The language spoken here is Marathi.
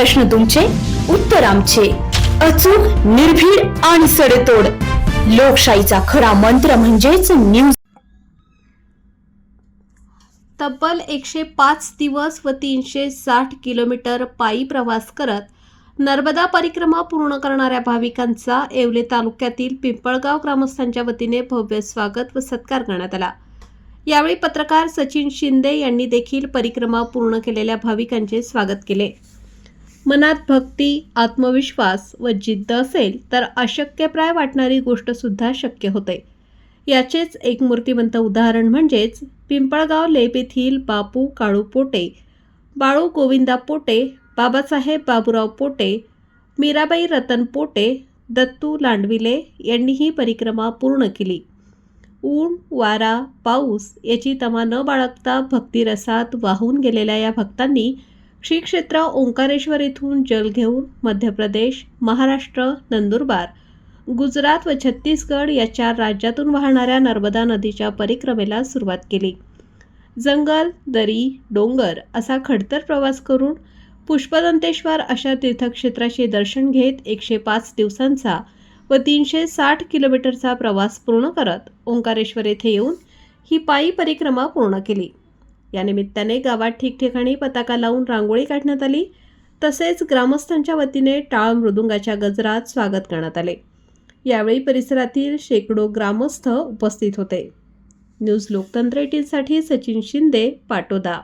प्रश्न तुमचे उत्तर आमचे. अचूक निर्भीड आणि सडेतोड. लोकशाहीचा खरा मंत्र म्हणजेच न्यूज तब्बल एकशे पाच दिवस व तीनशे साठ किलोमीटर पायी प्रवास करत नर्मदा परिक्रमा पूर्ण करणाऱ्या भाविकांचा येवले तालुक्यातील पिंपळगाव ग्रामस्थांच्या वतीने भव्य स्वागत व सत्कार करण्यात आला. यावेळी पत्रकार सचिन शिंदे यांनी देखील परिक्रमा पूर्ण केलेल्या भाविकांचे स्वागत केले. मनात भक्ती आत्मविश्वास व जिद्द असेल तर अशक्यप्राय वाटणारी गोष्टसुद्धा शक्य होते. याचेच एक मूर्तिमंत उदाहरण म्हणजेच पिंपळगाव लेप येथील बापू काळू पोटे बाळू गोविंदा पोटे बाबासाहेब बाबूराव पोटे मीराबाई रतन पोटे दत्तू लांडविले यांनी ही परिक्रमा पूर्ण केली. ऊन वारा पाऊस याची तमा न बाळगता भक्तिरसात वाहून गेलेल्या या भक्तांनी श्री क्षेत्र ओंकारेश्वर येथून जल घेऊन मध्य प्रदेश महाराष्ट्र नंदुरबार गुजरात व छत्तीसगड या चार राज्यातून वाहणाऱ्या नर्मदा नदीच्या परिक्रमेला सुरुवात केली. जंगल दरी डोंगर असा खडतर प्रवास करून पुष्पदंतेश्वर अशा तीर्थक्षेत्राचे दर्शन घेत एकशे पाच दिवसांचा व तीनशे साठ किलोमीटरचा प्रवास पूर्ण करत ओंकारेश्वर येथे येऊन ही पायी परिक्रमा पूर्ण केली. या निमित्ताने गावात ठिकठिकाणी पताका लावून रांगोळी काढण्यात आली. तसेच ग्रामस्थांच्या वतीने टाळ मृदुंगाच्या गजरात स्वागत करण्यात आले. यावेळी परिसरातील शेकडो ग्रामस्थ उपस्थित होते. न्यूज लोकतंत्र एटीनसाठी सचिन शिंदे पाटोदा.